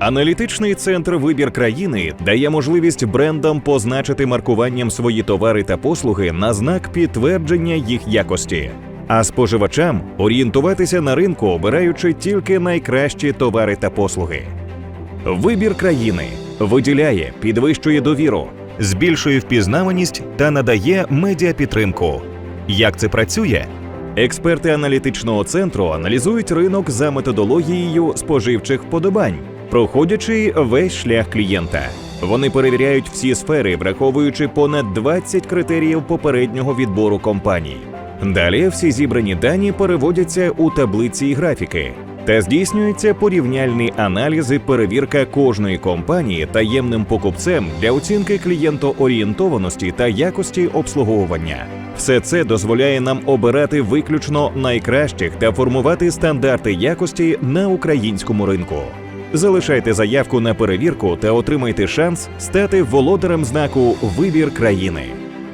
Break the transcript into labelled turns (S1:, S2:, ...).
S1: Аналітичний центр Вибір країни дає можливість брендам позначити маркуванням свої товари та послуги на знак підтвердження їх якості, а споживачам орієнтуватися на ринку, обираючи тільки найкращі товари та послуги. Вибір країни виділяє, підвищує довіру, збільшує впізнаваність та надає медіапідтримку. Як це працює? Експерти аналітичного центру аналізують ринок за методологією споживчих вподобань, проходячи весь шлях клієнта. Вони перевіряють всі сфери, враховуючи понад 20 критеріїв попереднього відбору компаній. Далі всі зібрані дані переводяться у таблиці і графіки, та здійснюється порівняльний аналіз і перевірка кожної компанії таємним покупцем для оцінки клієнтоорієнтованості та якості обслуговування. Все це дозволяє нам обирати виключно найкращих та формувати стандарти якості на українському ринку. Залишайте заявку на перевірку та отримайте шанс стати володарем знаку Вибір країни.